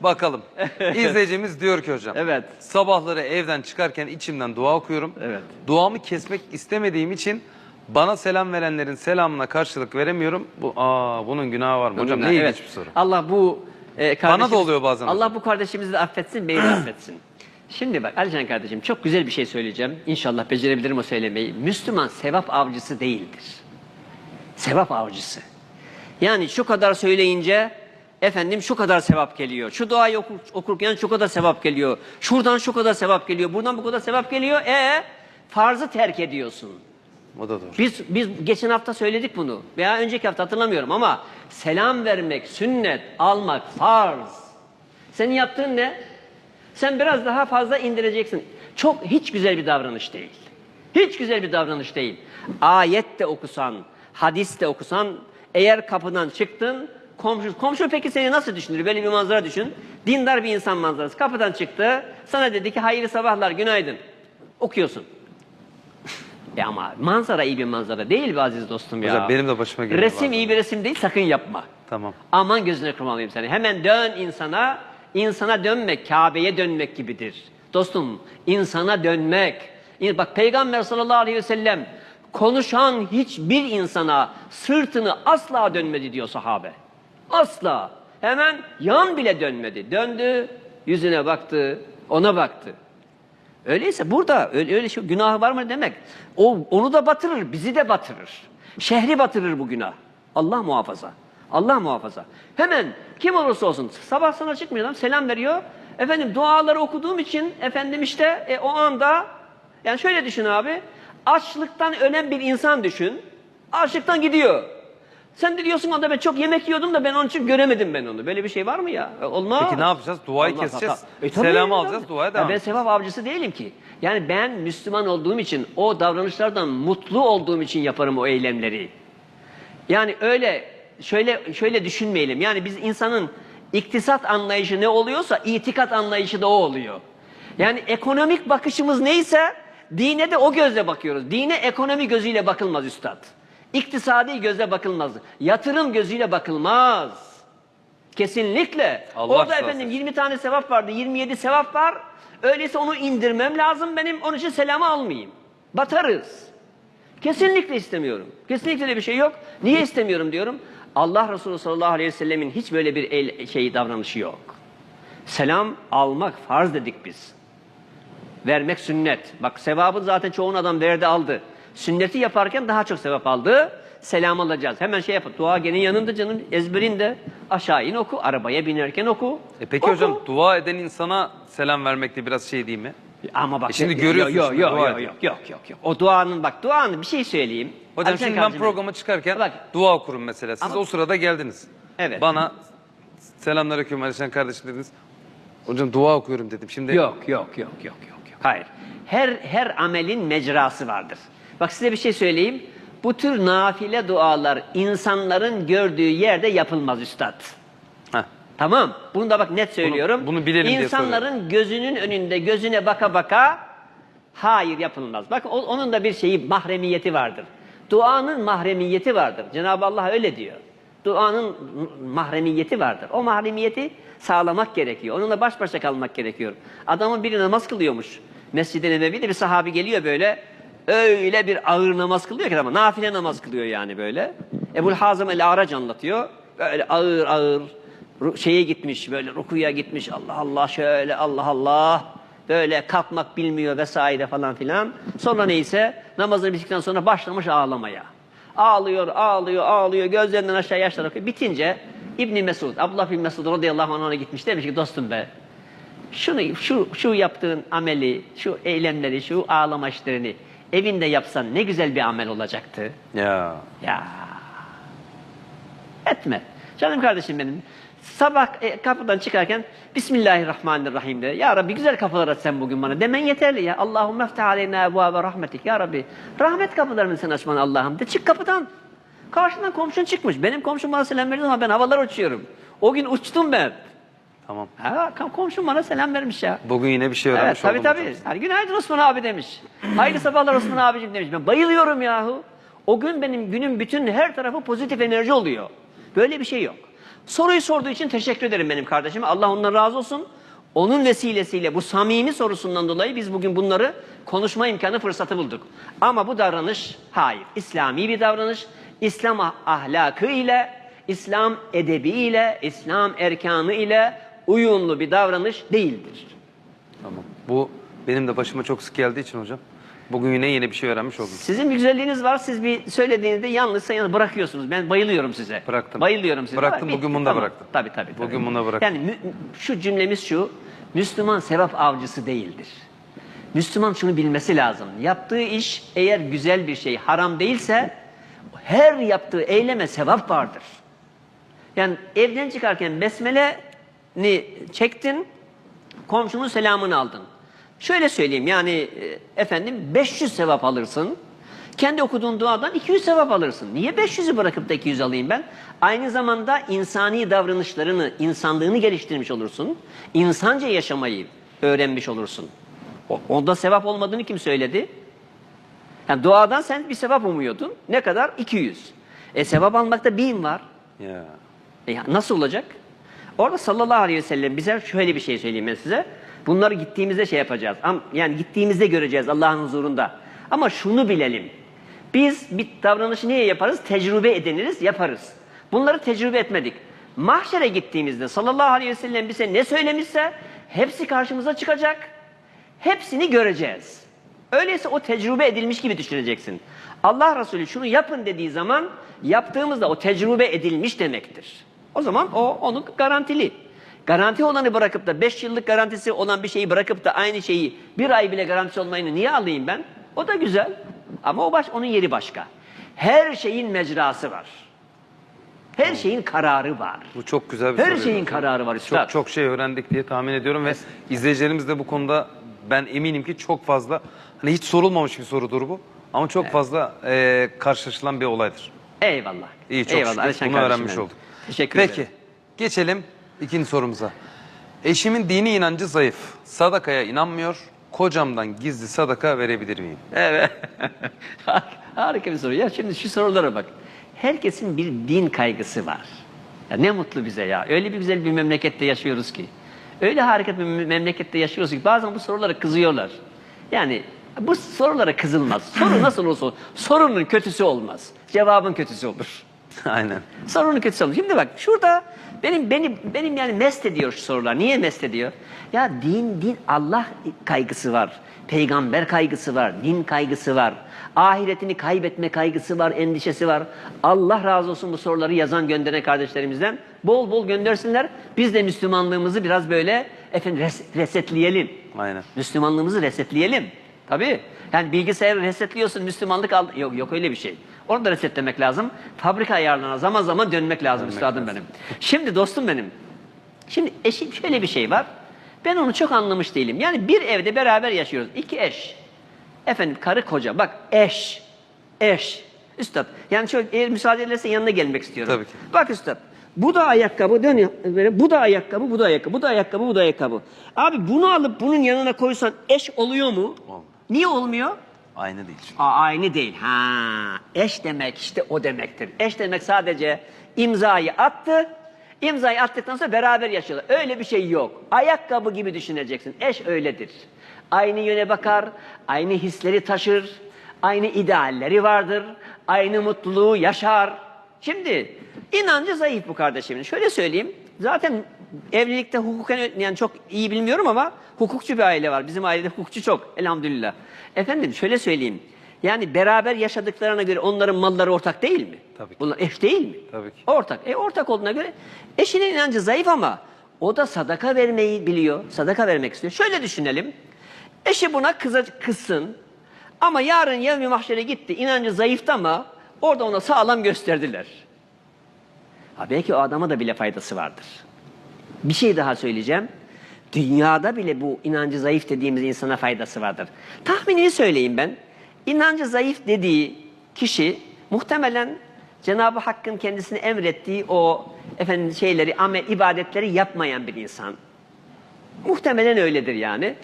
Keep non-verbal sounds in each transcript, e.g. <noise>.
Bakalım. İzleyicimiz diyor ki hocam. Evet. Sabahları evden çıkarken içimden dua okuyorum. Evet. Duamı kesmek istemediğim için bana selam verenlerin selamına karşılık veremiyorum. Bu aa bunun günahı var mı? Hocam ne ilginç Evet. bir soru. Allah bu e, kardeşimiz- da oluyor bazen Allah bu kardeşimizi de affetsin, beni de affetsin. Şimdi bak Alican kardeşim çok güzel bir şey söyleyeceğim. İnşallah becerebilirim o söylemeyi. Müslüman sevap avcısı değildir. Sevap avcısı. Yani şu kadar söyleyince efendim şu kadar sevap geliyor. Şu duayı okur, okurken şu kadar sevap geliyor. Şuradan şu kadar sevap geliyor. Buradan bu kadar sevap geliyor. E farzı terk ediyorsun. O da doğru. Biz biz geçen hafta söyledik bunu veya önceki hafta hatırlamıyorum ama selam vermek sünnet, almak farz. Senin yaptığın ne? Sen biraz daha fazla indireceksin. Çok hiç güzel bir davranış değil. Hiç güzel bir davranış değil. Ayet de okusan, hadis de okusan, eğer kapıdan çıktın, komşu, komşu peki seni nasıl düşünür? Böyle bir manzara düşün. Dindar bir insan manzarası. Kapıdan çıktı, sana dedi ki hayırlı sabahlar, günaydın. Okuyorsun. <laughs> E ama manzara iyi bir manzara değil mi aziz dostum ya? Hocam benim de başıma geliyor Resim bazen. iyi bir resim değil sakın yapma. Tamam. Aman gözüne kırmalıyım seni. Hemen dön insana. İnsana dönmek Kabe'ye dönmek gibidir. Dostum insana dönmek. Bak Peygamber sallallahu aleyhi ve sellem konuşan hiçbir insana sırtını asla dönmedi diyor sahabe. Asla. Hemen yan bile dönmedi. Döndü, yüzüne baktı, ona baktı. Öyleyse burada öyle, öyle şey günahı var mı demek. O onu da batırır, bizi de batırır. Şehri batırır bu günah. Allah muhafaza. Allah muhafaza. Hemen kim olursa olsun sabah sana çıkmıyor selam veriyor. Efendim duaları okuduğum için efendim işte e, o anda yani şöyle düşün abi. Açlıktan ölen bir insan düşün. Açlıktan gidiyor. Sen de diyorsun anda ben çok yemek yiyordum da ben onun için göremedim ben onu. Böyle bir şey var mı ya? E, Olmaz. Peki ne yapacağız? Duayı Olmaz, keseceğiz. hata. E, tabii Selamı ya. alacağız, duaya Ya devam Ben sevap avcısı değilim ki. Yani ben Müslüman olduğum için, o davranışlardan mutlu olduğum için yaparım o eylemleri. Yani öyle şöyle şöyle düşünmeyelim. Yani biz insanın iktisat anlayışı ne oluyorsa itikat anlayışı da o oluyor. Yani ekonomik bakışımız neyse dine de o gözle bakıyoruz. Dine ekonomi gözüyle bakılmaz üstad. İktisadi gözle bakılmaz. Yatırım gözüyle bakılmaz. Kesinlikle. Allah Orada rızası efendim için. 20 tane sevap vardı, 27 sevap var. Öyleyse onu indirmem lazım benim, onun için selamı almayayım. Batarız. Kesinlikle istemiyorum. Kesinlikle öyle bir şey yok. Niye istemiyorum diyorum. Allah Resulü sallallahu aleyhi ve sellemin hiç böyle bir el, şey davranışı yok. Selam almak farz dedik biz. Vermek sünnet. Bak sevabı zaten çoğun adam verdi aldı. Sünneti yaparken daha çok sevap aldı. Selam alacağız. Hemen şey yapın. Dua gene yanında canım ezberinde. Aşağı in oku. Arabaya binerken oku. E peki Oku. hocam dua eden insana selam vermek de biraz şey değil mi? Ama bak E şimdi görüyorsun yok, yok, yok, yok, yok, yok, yok. O duanın bak duanın bir şey söyleyeyim. Hocam şimdi ben programa çıkarken Bak. dua okurum mesela. Siz Ama- o sırada geldiniz. Evet. Bana selamünaleyküm Alişan kardeşim dediniz. Hocam dua okuyorum dedim. Şimdi Yok, yok, yok, yok, yok, yok. Hayır. Her her amelin mecrası vardır. Bak size bir şey söyleyeyim. Bu tür nafile dualar insanların gördüğü yerde yapılmaz üstad. Heh. Tamam. Bunu da bak net söylüyorum. bunu bilelim diye İnsanların gözünün önünde gözüne baka baka hayır yapılmaz. Bak o- onun da bir şeyi mahremiyeti vardır. Duanın mahremiyeti vardır. Cenab-ı Allah öyle diyor. Duanın mahremiyeti vardır. O mahremiyeti sağlamak gerekiyor. Onunla baş başa kalmak gerekiyor. Adamın biri namaz kılıyormuş. Mescid-i Nebevi'de bir sahabi geliyor böyle. Öyle bir ağır namaz kılıyor ki ama nafile namaz kılıyor yani böyle. Ebu'l Hazım el-Arac anlatıyor. Böyle ağır ağır şeye gitmiş böyle rukuya gitmiş Allah Allah şöyle Allah Allah böyle kalkmak bilmiyor vesaire falan filan. Sonra neyse namazını bittikten sonra başlamış ağlamaya. Ağlıyor, ağlıyor, ağlıyor. Gözlerinden aşağı yaşlar akıyor. Bitince İbni Mesud, Abdullah bin Mesud radıyallahu anh ona gitmiş. Demiş ki dostum be şunu, şu, şu yaptığın ameli, şu eylemleri, şu ağlama işlerini evinde yapsan ne güzel bir amel olacaktı. Ya. Ya etme. Canım kardeşim benim. Sabah e, kapıdan çıkarken Bismillahirrahmanirrahim de. Ya Rabbi güzel kapılar aç sen bugün bana. Demen yeterli ya. Allahümme efteh aleyna ve rahmetik. Ya Rabbi rahmet kapılarını sen açman Allah'ım de. Çık kapıdan. Karşından komşun çıkmış. Benim komşum bana selam verdi ama ben havalar uçuyorum. O gün uçtum ben. Tamam. Ha, komşum bana selam vermiş ya. Bugün yine bir şey öğrenmiş Evet tabii oldum tabii. hocam. Yani günaydın Osman abi demiş. Hayırlı sabahlar Osman abicim demiş. Ben bayılıyorum yahu. O gün benim günüm bütün her tarafı pozitif enerji oluyor. Böyle bir şey yok. Soruyu sorduğu için teşekkür ederim benim kardeşime. Allah ondan razı olsun. Onun vesilesiyle bu samimi sorusundan dolayı biz bugün bunları konuşma imkanı fırsatı bulduk. Ama bu davranış hayır. İslami bir davranış. İslam ah- ahlakı ile, İslam edebi ile, İslam erkanı ile uyumlu bir davranış değildir. Tamam. Bu benim de başıma çok sık geldiği için hocam. Bugün yine yeni bir şey öğrenmiş oldum. Sizin bir güzelliğiniz var. Siz bir söylediğinizde yanlışsa yalnız bırakıyorsunuz. Ben bayılıyorum size. Bıraktım. Bayılıyorum size. Bıraktım, bugün bunu da tamam. bıraktım. Tabii tabii. tabii. Bugün bunu da bıraktım. Yani şu cümlemiz şu. Müslüman sevap avcısı değildir. Müslüman şunu bilmesi lazım. Yaptığı iş eğer güzel bir şey, haram değilse her yaptığı eyleme sevap vardır. Yani evden çıkarken besmeleni çektin, komşunun selamını aldın. Şöyle söyleyeyim yani e, efendim 500 sevap alırsın. Kendi okuduğun duadan 200 sevap alırsın. Niye 500'ü bırakıp da 200 alayım ben? Aynı zamanda insani davranışlarını, insanlığını geliştirmiş olursun. İnsanca yaşamayı öğrenmiş olursun. Onda sevap olmadığını kim söyledi? Yani duadan sen bir sevap umuyordun. Ne kadar? 200. E sevap almakta bin var. Ya. E nasıl olacak? Orada sallallahu aleyhi ve sellem bize şöyle bir şey söyleyeyim ben size. Bunları gittiğimizde şey yapacağız. Yani gittiğimizde göreceğiz Allah'ın huzurunda. Ama şunu bilelim. Biz bir davranışı niye yaparız? Tecrübe ediniriz, yaparız. Bunları tecrübe etmedik. Mahşere gittiğimizde sallallahu aleyhi ve sellem bize ne söylemişse hepsi karşımıza çıkacak. Hepsini göreceğiz. Öyleyse o tecrübe edilmiş gibi düşüneceksin. Allah Resulü şunu yapın dediği zaman yaptığımızda o tecrübe edilmiş demektir. O zaman o onun garantili. Garanti olanı bırakıp da 5 yıllık garantisi olan bir şeyi bırakıp da aynı şeyi bir ay bile garantisi olmayını niye alayım ben? O da güzel. Ama o baş, onun yeri başka. Her şeyin mecrası var. Her şeyin kararı var. Bu çok güzel bir Her soruydu şeyin hocam. kararı var üstad. Çok çok şey öğrendik diye tahmin ediyorum ve izleyicilerimiz de bu konuda ben eminim ki çok fazla hani hiç sorulmamış bir sorudur bu ama çok fazla e, karşılaşılan bir olaydır. Eyvallah. İyi çok Eyvallah. şükür Alişan bunu kardeşim öğrenmiş benim. olduk. Teşekkür Peki ederim. geçelim ikinci sorumuza. Eşimin dini inancı zayıf. Sadakaya inanmıyor. Kocamdan gizli sadaka verebilir miyim? Evet. <laughs> Harika bir soru. Ya şimdi şu sorulara bak. Herkesin bir din kaygısı var. Ya ne mutlu bize ya. Öyle bir güzel bir memlekette yaşıyoruz ki. Öyle harika bir mem- memlekette yaşıyoruz ki bazen bu sorulara kızıyorlar. Yani bu sorulara kızılmaz. Soru nasıl olsun, sorunun kötüsü olmaz. Cevabın kötüsü olur. <laughs> Aynen. Sorunun kötüsü olur. Şimdi bak şurada benim benim benim yani mest ediyor şu sorular. Niye mest ediyor? Ya din din Allah kaygısı var. Peygamber kaygısı var, din kaygısı var. Ahiretini kaybetme kaygısı var, endişesi var. Allah razı olsun bu soruları yazan gönderen kardeşlerimizden. Bol bol göndersinler. Biz de Müslümanlığımızı biraz böyle efendim res- resetleyelim. Aynen. Müslümanlığımızı resetleyelim. Tabii. Yani bilgisayarı resetliyorsun, Müslümanlık al. Yok yok öyle bir şey. Onu da resetlemek lazım. Fabrika ayarlarına zaman zaman dönmek lazım üstadım benim. Şimdi dostum benim. Şimdi eşim şöyle bir şey var. Ben onu çok anlamış değilim. Yani bir evde beraber yaşıyoruz. İki eş. Efendim karı koca. Bak eş. Eş. Üstad. Yani şöyle eğer müsaade ederse yanına gelmek istiyorum. Tabii ki. Bak üstad. Bu da ayakkabı dön bu da ayakkabı, bu da ayakkabı, bu da ayakkabı, bu da ayakkabı. Abi bunu alıp bunun yanına koysan eş oluyor mu? Olmuyor. Niye olmuyor? Aynı değil. çünkü. Aa, aynı değil. Ha, eş demek işte o demektir. Eş demek sadece imzayı attı. İmzayı attıktan sonra beraber yaşıyorlar. Öyle bir şey yok. Ayakkabı gibi düşüneceksin. Eş öyledir. Aynı yöne bakar, aynı hisleri taşır, aynı idealleri vardır, aynı mutluluğu yaşar. Şimdi inancı zayıf bu kardeşimin. Şöyle söyleyeyim. Zaten evlilikte hukuken yani çok iyi bilmiyorum ama hukukçu bir aile var. Bizim ailede hukukçu çok elhamdülillah. Efendim şöyle söyleyeyim. Yani beraber yaşadıklarına göre onların malları ortak değil mi? Tabii ki. Bunlar eş değil mi? Tabii ki. Ortak. E ortak olduğuna göre eşinin inancı zayıf ama o da sadaka vermeyi biliyor. Sadaka vermek istiyor. Şöyle düşünelim. Eşi buna kıza, kızsın. Ama yarın yevmi mahşere gitti. İnancı zayıftı ama orada ona sağlam gösterdiler. Ha belki o adama da bile faydası vardır. Bir şey daha söyleyeceğim. Dünyada bile bu inancı zayıf dediğimiz insana faydası vardır. Tahminini söyleyeyim ben. İnancı zayıf dediği kişi muhtemelen Cenab-ı Hakk'ın kendisine emrettiği o efendim şeyleri, amel, ibadetleri yapmayan bir insan. Muhtemelen öyledir yani.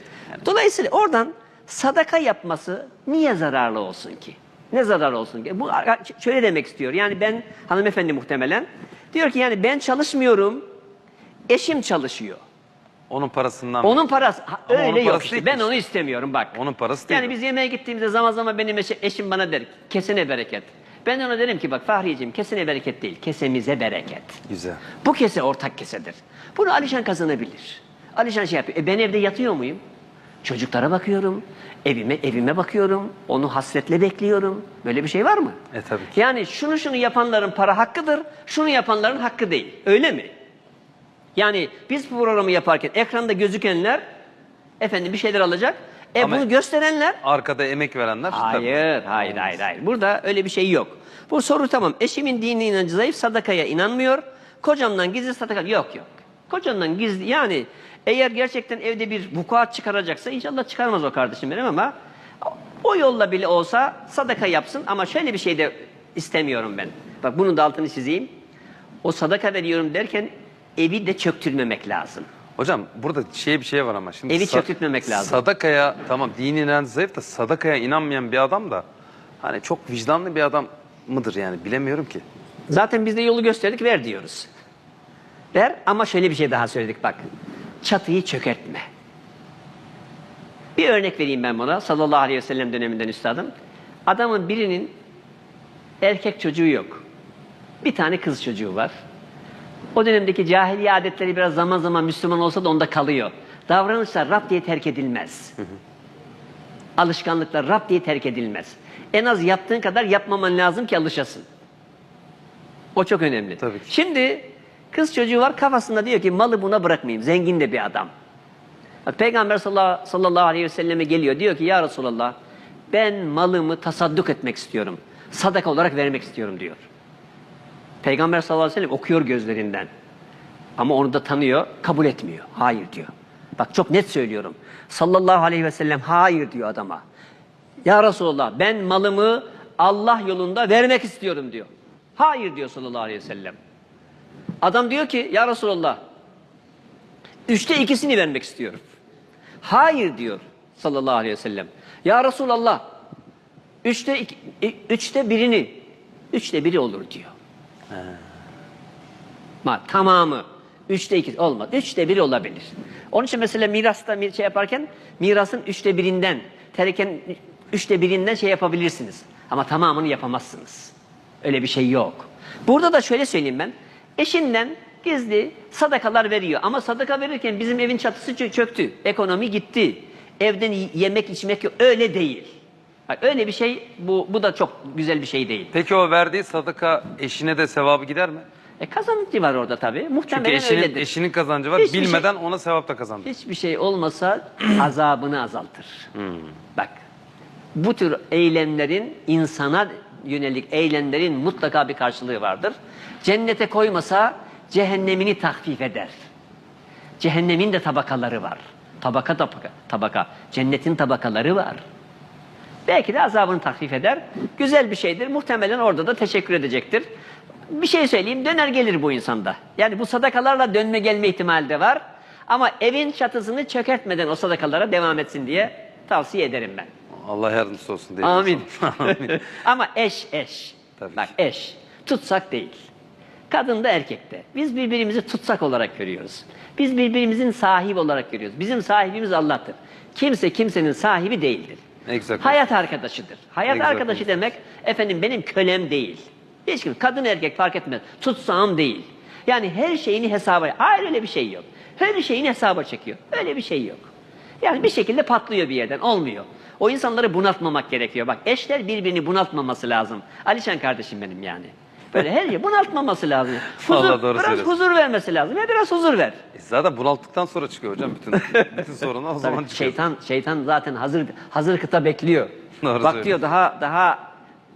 Dolayısıyla oradan sadaka yapması niye zararlı olsun ki? Ne zararlı olsun ki? Bu şöyle demek istiyor. Yani ben hanımefendi muhtemelen Diyor ki yani ben çalışmıyorum, eşim çalışıyor. Onun parasından Onun parası ha, Ama öyle onun yok parası işte. değil Ben ki. onu istemiyorum bak. Onun parası değil Yani biz yemeğe gittiğimizde zaman zaman benim eşim, eşim bana der kesene bereket. Ben ona derim ki bak Fahriyeciğim kesene bereket değil kesemize bereket. güzel. Bu kese ortak kesedir. Bunu Alişan kazanabilir. Alişan şey yapıyor. E ben evde yatıyor muyum? Çocuklara bakıyorum. Evime evime bakıyorum. Onu hasretle bekliyorum. Böyle bir şey var mı? E, tabii ki. Yani şunu şunu yapanların para hakkıdır. Şunu yapanların hakkı değil. Öyle mi? Yani biz bu programı yaparken ekranda gözükenler efendim bir şeyler alacak. E Ama- bunu gösterenler Arkada emek verenler tabii. Hayır, hayır, hayır, hayır. Burada öyle bir şey yok. Bu soru tamam. Eşimin dini inancı zayıf, sadakaya inanmıyor. Kocamdan gizli sadaka yok yok. Kocamdan gizli yani eğer gerçekten evde bir vukuat çıkaracaksa inşallah çıkarmaz o kardeşim benim ama o yolla bile olsa sadaka yapsın ama şöyle bir şey de istemiyorum ben. Bak bunun da altını çizeyim. O sadaka veriyorum derken evi de çöktürmemek lazım. Hocam burada şey bir şey var ama şimdi Evi çöktürtmemek lazım. Sadakaya tamam dini inancı zayıf da sadakaya inanmayan bir adam da hani çok vicdanlı bir adam mıdır yani bilemiyorum ki. Zaten biz de yolu gösterdik ver diyoruz. Ver ama şöyle bir şey daha söyledik bak. Çatıyı çökertme. Bir örnek vereyim ben buna. Sallallahu aleyhi ve sellem döneminden üstadım. Adamın birinin erkek çocuğu yok. Bir tane kız çocuğu var. O dönemdeki cahiliye adetleri biraz zaman zaman Müslüman olsa da onda kalıyor. Davranışlar Rab diye terk edilmez. Alışkanlıklar Rab diye terk edilmez. En az yaptığın kadar yapmaman lazım ki alışasın. O çok önemli. Tabii ki. Şimdi kız çocuğu var kafasında diyor ki malı buna bırakmayayım. Zengin de bir adam. Bak, Peygamber sallallahu, aleyhi ve selleme geliyor. Diyor ki ya Resulallah ben malımı tasadduk etmek istiyorum. Sadaka olarak vermek istiyorum diyor. Peygamber sallallahu aleyhi ve sellem okuyor gözlerinden. Ama onu da tanıyor, kabul etmiyor. Hayır diyor. Bak çok net söylüyorum. Sallallahu aleyhi ve sellem hayır diyor adama. Ya Resulallah ben malımı Allah yolunda vermek istiyorum diyor. Hayır diyor sallallahu aleyhi ve sellem. Adam diyor ki ya Resulallah üçte ikisini vermek istiyorum. Hayır diyor sallallahu aleyhi ve sellem. Ya Resulallah üçte, iki, üçte birini üçte biri olur diyor. Ma, tamamı. Üçte iki olmaz. Üçte biri olabilir. Onun için mesela mirasta bir şey yaparken mirasın üçte birinden, terken üçte birinden şey yapabilirsiniz. Ama tamamını yapamazsınız. Öyle bir şey yok. Burada da şöyle söyleyeyim ben. Eşinden gizli sadakalar veriyor. Ama sadaka verirken bizim evin çatısı çö- çöktü. Ekonomi gitti. Evden yemek içmek yok. Öyle değil. Öyle bir şey bu, bu da çok güzel bir şey değil. Peki o verdiği sadaka eşine de sevabı gider mi? E kazanıcı var orada tabii. Çünkü Muhtemelen eşinin, öyledir. eşinin kazancı var. Hiçbir şey- Bilmeden ona sevap da kazandı. Hiçbir şey olmasa <clears throat> azabını azaltır. Hmm. Bak bu tür eylemlerin insana yönelik eylemlerin mutlaka bir karşılığı vardır. Cennete koymasa cehennemini tahfif eder. Cehennemin de tabakaları var. Tabaka tabaka, tabaka. Cennetin tabakaları var. Belki de azabını tahfif eder. Güzel bir şeydir. Muhtemelen orada da teşekkür edecektir. Bir şey söyleyeyim döner gelir bu insanda. Yani bu sadakalarla dönme gelme ihtimali de var. Ama evin çatısını çökertmeden o sadakalara devam etsin diye tavsiye ederim ben. Allah yardımcısı olsun diye. Amin. <laughs> Amin. <laughs> Ama eş eş. Tabii Bak ki. eş. Tutsak değil. Kadın da erkek de. Biz birbirimizi tutsak olarak görüyoruz. Biz birbirimizin sahibi olarak görüyoruz. Bizim sahibimiz Allah'tır. Kimse kimsenin sahibi değildir. Güzel Hayat arkadaşıdır. Hayat güzel arkadaşı demek efendim benim kölem değil. Hiç kim kadın erkek fark etmez. Tutsağım değil. Yani her şeyini hesaba Hayır öyle bir şey yok. Her şeyini hesaba çekiyor. Öyle bir şey yok. Yani bir şekilde patlıyor bir yerden. Olmuyor. O insanları bunaltmamak gerekiyor. Bak eşler birbirini bunaltmaması lazım. Alişan kardeşim benim yani. Böyle her şey bunaltmaması lazım. <laughs> Huzur, doğru biraz söylüyorsun. huzur vermesi lazım. Ya biraz huzur ver. E zaten bunalttıktan sonra çıkıyor hocam bütün <laughs> bütün sorunlar o zaman çıkıyor. şeytan şeytan zaten hazır hazır kıta bekliyor. Doğru Bak söylüyorsun. diyor daha daha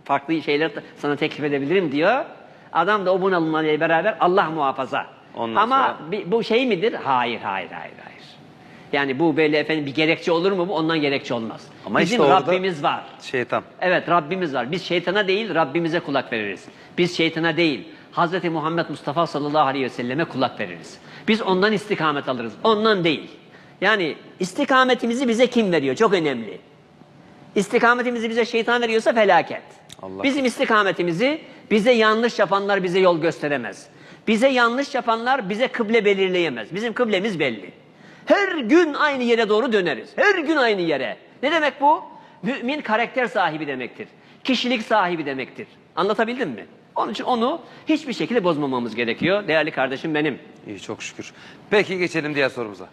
farklı şeyler sana teklif edebilirim diyor. Adam da o bunalımlarıyla beraber Allah muhafaza. Ondan Ama sonra- bu şey midir? Hayır, hayır, hayır, hayır. Yani bu böyle efendim bir gerekçe olur mu bu? Ondan gerekçe olmaz. Ama Bizim işte Rabbimiz var. Şeytan. Evet Rabbimiz var. Biz şeytana değil Rabbimize kulak veririz. Biz şeytana değil Hz. Muhammed Mustafa sallallahu aleyhi ve selleme kulak veririz. Biz ondan istikamet alırız. Ondan değil. Yani istikametimizi bize kim veriyor? Çok önemli. İstikametimizi bize şeytan veriyorsa felaket. Allah Bizim istikametimizi bize yanlış yapanlar bize yol gösteremez. Bize yanlış yapanlar bize kıble belirleyemez. Bizim kıblemiz belli. Her gün aynı yere doğru döneriz. Her gün aynı yere. Ne demek bu? Mümin karakter sahibi demektir. Kişilik sahibi demektir. Anlatabildim mi? Onun için onu hiçbir şekilde bozmamamız gerekiyor. Değerli kardeşim benim. İyi çok şükür. Peki geçelim diğer sorumuza.